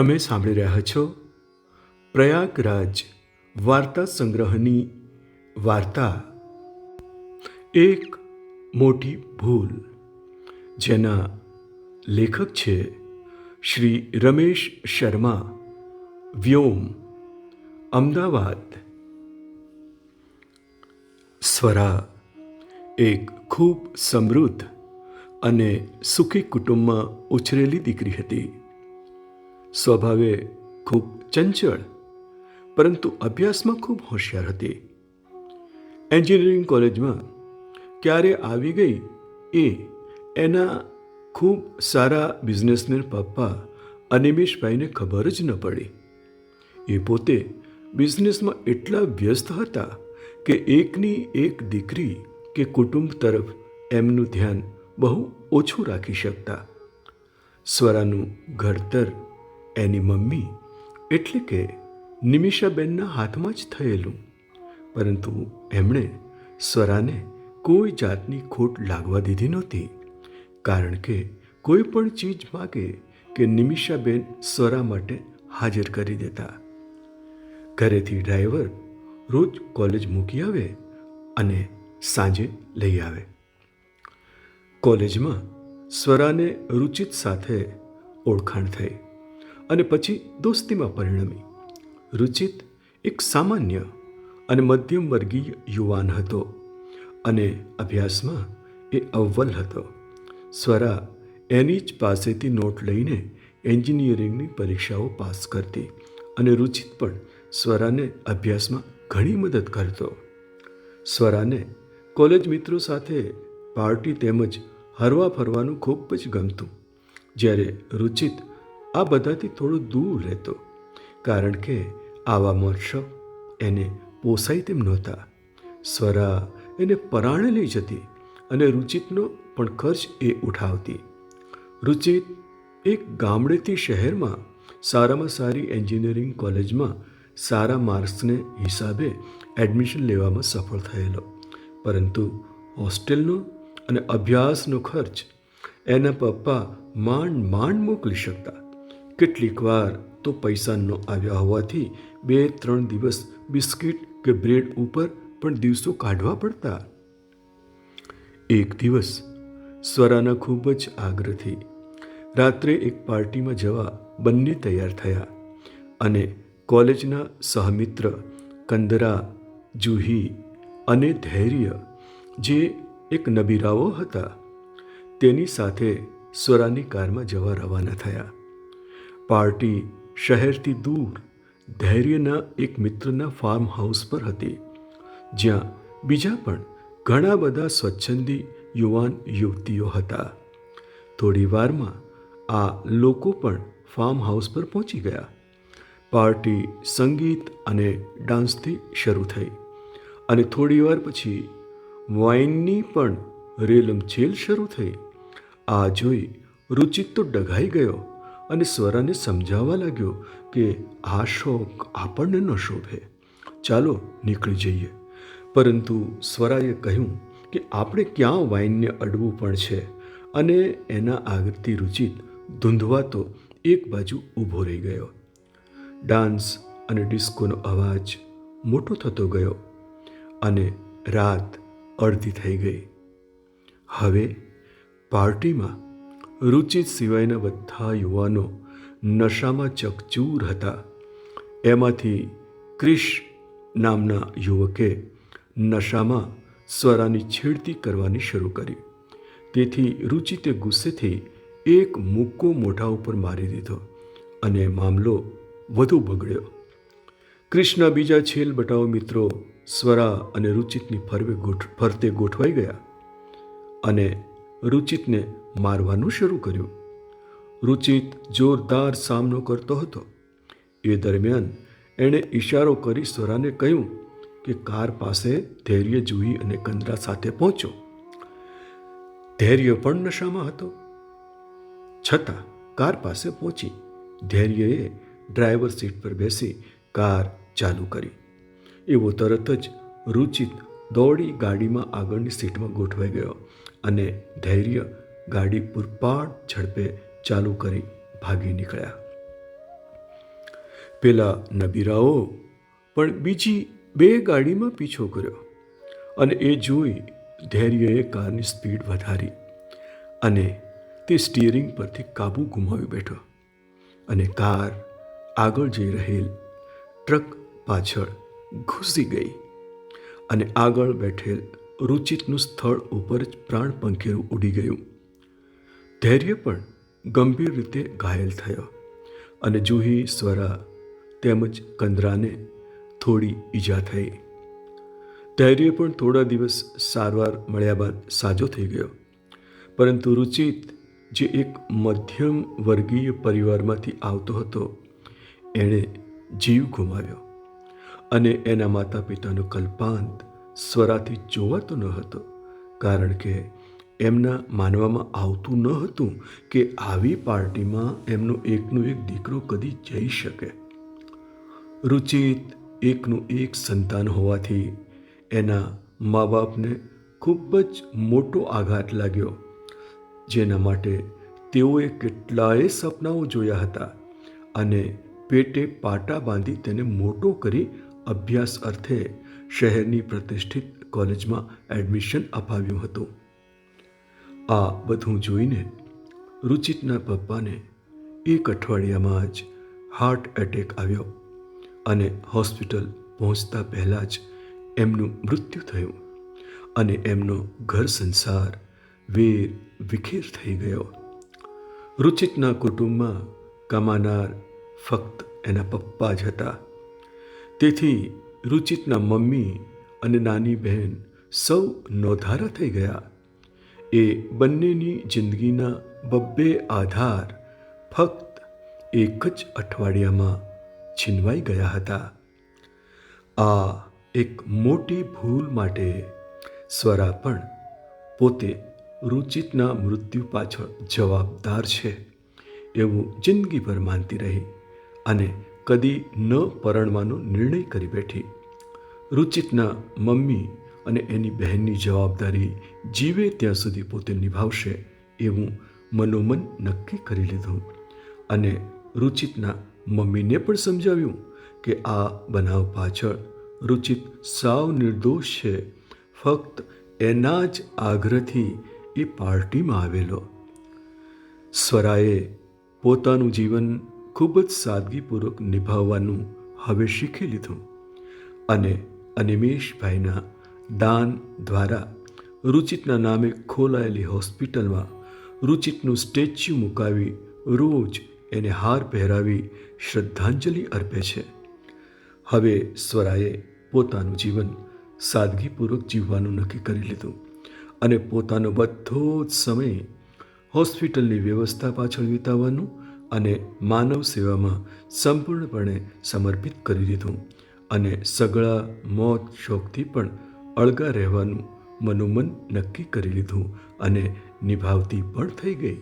તમે સાંભળી રહ્યા છો? પ્રયાગરાજ વાર્તા સંગ્રહની વાર્તા. એક મોટી ભૂલ, જેના લેખક છે શ્રી રમેશ શર્મા, વ્યોમ, અમદાવાદ. સ્વરા, એક ખૂબ સમૃદ્ધ અને સુખી કુટુંબમાં ઉછરેલી દીકરી હતી. સ્વભાવે ખૂબ ચંચળ, પરંતુ અભ્યાસમાં ખૂબ હોશિયાર હતી. એન્જિનિયરિંગ કોલેજમાં ક્યારે આવી ગઈ એ એના ખૂબ સારા બિઝનેસમેન પપ્પા અનિમેશભાઈને ખબર જ ન પડી. એ પોતે બિઝનેસમાં એટલા વ્યસ્ત હતા કે એકની એક દીકરી કે કુટુંબ તરફ એમનું ધ્યાન બહુ ઓછું રાખી શકતા. સ્વરાનું ઘડતર એની મમ્મી એટલે કે નિમિષાબેનના હાથમાં જ થયેલું. પરંતુ એમણે સ્વરાને કોઈ જાતની ખોટ લાગવા દીધી નહોતી. કારણ કે કોઈ પણ ચીજ માગે કે નિમિષાબેન સ્વરા માટે હાજર કરી દેતા. ઘરેથી ડ્રાઈવર રોજ કોલેજ મૂકી આવે અને સાંજે લઈ આવે. કોલેજમાં સ્વરાને રુચિત સાથે ઓળખાણ થઈ. અને પછી દોસ્તીમાં પરિણમી. રુચિત એક સામાન્ય અને મધ્યમ વર્ગીય યુવાન હતો અને અભ્યાસમાં એ અવ્વલ હતો. સ્વરા એની જ પાસેથી નોટ લઈને એન્જિનિયરિંગની પરીક્ષાઓ પાસ કરતી અને રુચિત પણ સ્વરાને અભ્યાસમાં ઘણી મદદ કરતો. સ્વરાને કોલેજ મિત્રો સાથે પાર્ટી તેમજ હરવા ફરવાનું ખૂબ જ ગમતું. જ્યારે રુચિત આ બધાથી થોડો દૂર રહેતો, કારણ કે આવા મહોત્સવ એને પોસાય તેમ નહોતા. સ્વરા એને પરાણે લઈ જતી અને રુચિતનો પણ ખર્ચ એ ઉઠાવતી. રુચિત એક ગામડેથી શહેરમાં સારામાં સારી એન્જિનિયરિંગ કોલેજમાં સારા માર્ક્સને હિસાબે એડમિશન લેવામાં સફળ થયેલો. પરંતુ હોસ્ટેલનો અને અભ્યાસનો ખર્ચ એના પપ્પા માંડ માંડ મોકલી શકતા. કેટલીક વાર તો પૈસા ન આવ્યા હોવાથી બે ત્રણ દિવસ બિસ્કિટ કે બ્રેડ ઉપર પણ દિવસો કાઢવા પડતા. એક દિવસ સ્વરાના ખૂબ જ આગ્રહથી રાત્રે એક પાર્ટીમાં જવા બંને તૈયાર થયા અને કોલેજના સહમિત્ર કંદરા, જુહી અને ધૈર્ય જે એક નબીરાઓ હતા તેની સાથે સ્વરાની કારમાં જવા રવાના થયા. પાર્ટી શહેરથી દૂર. ધૈર્યના એક મિત્રના ફાર્મ હાઉસ પર હતી. જ્યાં બીજા પણ ઘણા બધા સ્વચ્છંદી યુવાન યુવતીઓ હતા. થોડી વારમાં આ લોકો પણ ફાર્મ હાઉસ પર પહોંચી ગયા. પાર્ટી, સંગીત અને ડાન્સથી શરૂ થઈ. અને થોડીવાર પછી વાઇનની પણ રેલમછેલ શરૂ થઈ. આ જોઈ રુચિત તો ડઘાઈ ગયો. અને સ્વરાને સમજાવવા લાગ્યો કે આ શોખ આપણને ન શોભે. ચાલો નીકળી જઈએ. પરંતુ સ્વરાએ કહ્યું કે આપણે ક્યાં વાઇનને અડવું પણ છે અને એના આગળથી રુચિત ધૂંધવાતો એક બાજુ ઊભો રહી ગયો. ડાન્સ અને ડિસ્કોનો અવાજ મોટો થતો ગયો અને રાત અડધી થઈ ગઈ. હવે પાર્ટીમાં રુચિત સિવાયના બધા યુવાનો નશામાં ચકચૂર હતા. એમાંથી ક્રિશ નામના યુવકે નશામાં સ્વરાની છેડતી કરવાની શરૂ કરી. તેથી રુચિતે ગુસ્સેથી એક મુક્કો મોઢા ઉપર મારી દીધો અને મામલો વધુ બગડ્યો. કૃષ્ણ બીજા છેલ બટાવ મિત્રો સ્વરા અને રુચિતની ફરવે ગોઠ, ફરતે ગોઠવાઈ ગયા અને રુચિતને મારવાનું શરૂ કર્યું. રુચિત, જોરદાર સામનો કરતો હતો. એ દરમિયાન એણે ઇશારો કરી સ્વરાને કહ્યું કે કાર પાસે ધૈર્ય જોઈ અને કંદરા સાથે પહોંચો. ધૈર્ય પણ નશામાં હતો. છતાં કાર પાસે પહોંચી ધૈર્યએ ડ્રાઈવર સીટ પર બેસી કાર ચાલુ કરી. એવો તરત જ રુચિત દોડી ગાડીમાં આગળની સીટમાં ગોઠવાઈ ગયો અને ધૈર્ય ગાડી પૂરપાટ ઝડપે ચાલુ કરી ભાગી નીકળ્યા. પેલા નબીરાઓ પણ બીજી બે ગાડીમાં પીછો કર્યો અને એ જોઈ ધૈર્યએ કારની સ્પીડ વધારી અને તે સ્ટિયરિંગ પરથી કાબુ ગુમાવી બેઠો અને કાર આગળ જઈ રહેલ ટ્રક પાછળ ઘૂસી ગઈ અને આગળ બેઠેલ રુચિતનું સ્થળ ઉપર જ પ્રાણ પંખેરું ઉડી ગયું. ધૈર્ય પણ ગંભીર રીતે ઘાયલ થયો અને જુહી સ્વરા તેમજ કંદરાને થોડી ઈજા થઈ. ધૈર્ય પણ થોડા દિવસ સારવાર મળ્યા બાદ સાજો થઈ ગયો. પરંતુ રુચિત જે એક મધ્યમ વર્ગીય પરિવારમાંથી આવતો હતો, એણે જીવ ગુમાવ્યો અને એના માતા પિતાનો કલ્પાંત સ્વરાથી જોવાતો ન હતો, કારણ કે એમના માનવામાં આવતું ન હતું કે આવી પાર્ટીમાં એમનો એકનો એક દીકરો કદી જઈ શકે. રુચિત એકનું એક સંતાન હોવાથી એના મા બાપને ખૂબ જ મોટો આઘાત લાગ્યો, જેના માટે તેઓએ કેટલાય સપનાઓ જોયા હતા અને પેટે પાટા બાંધી તેને મોટો કરી અભ્યાસ અર્થે શહેરની પ્રતિષ્ઠિત કોલેજમાં એડમિશન અપાવ્યું હતું. આ બધું જોઈને રુચિતના પપ્પાને એક અઠવાડિયામાં જ હાર્ટ એટેક આવ્યો અને હોસ્પિટલ પહોંચતા પહેલાં જ એમનું મૃત્યુ થયું અને એમનો ઘર સંસાર વેર વિખેર થઈ ગયો. રુચિતના કુટુંબમાં કમાનાર ફક્ત એના પપ્પા જ હતા. તેથી રુચિતના મમ્મી અને નાની બહેન સૌ નોધારા થઈ ગયા. એ બંનેની જિંદગીના બબ્બે આધાર ફક્ત એક જ અઠવાડિયામાં છીનવાઈ ગયા હતા. આ એક મોટી ભૂલ માટે સ્વરા પણ પોતે રુચિતના મૃત્યુ પાછળ જવાબદાર છે એવું જિંદગીભર માનતી રહી અને કદી ન પરણવાનો નિર્ણય કરી બેઠી. રુચિતના મમ્મી અને એની બહેનની જવાબદારી જીવે ત્યાં સુધી પોતે નિભાવશે એવું મનોમન નક્કી કરી લીધું. અને રુચિતના મમ્મીને પણ સમજાવ્યું કે આ બનાવ પાછળ રુચિત સાવ નિર્દોષ છે. ફક્ત એના જ આગ્રહથી એ પાર્ટીમાં આવેલો. સ્વરાએ પોતાનું જીવન ખૂબ જ સાદગીપૂર્વક નિભાવવાનું હવે શીખી લીધું. અને અનિમેશભાઈના દાન દ્વારા રુચિતના નામે ખોલાયેલી હોસ્પિટલમાં રુચિતનું સ્ટેચ્યુ મુકાવી રોજ એને હાર પહેરાવી શ્રદ્ધાંજલિ અર્પે છે. હવે સ્વરાએ પોતાનું જીવન સાદગીપૂર્વક જીવવાનું નક્કી કરી લીધું અને પોતાનો બધો જ સમય હોસ્પિટલની વ્યવસ્થા પાછળ વિતાવવાનું અને માનવ સેવામાં સંપૂર્ણપણે સમર્પિત કરી દીધું અને સગળા મોત શોકથી પણ અળગા રહેવાનું મનોમન નક્કી કરી લીધું અને નિભાવતી પણ થઈ ગઈ.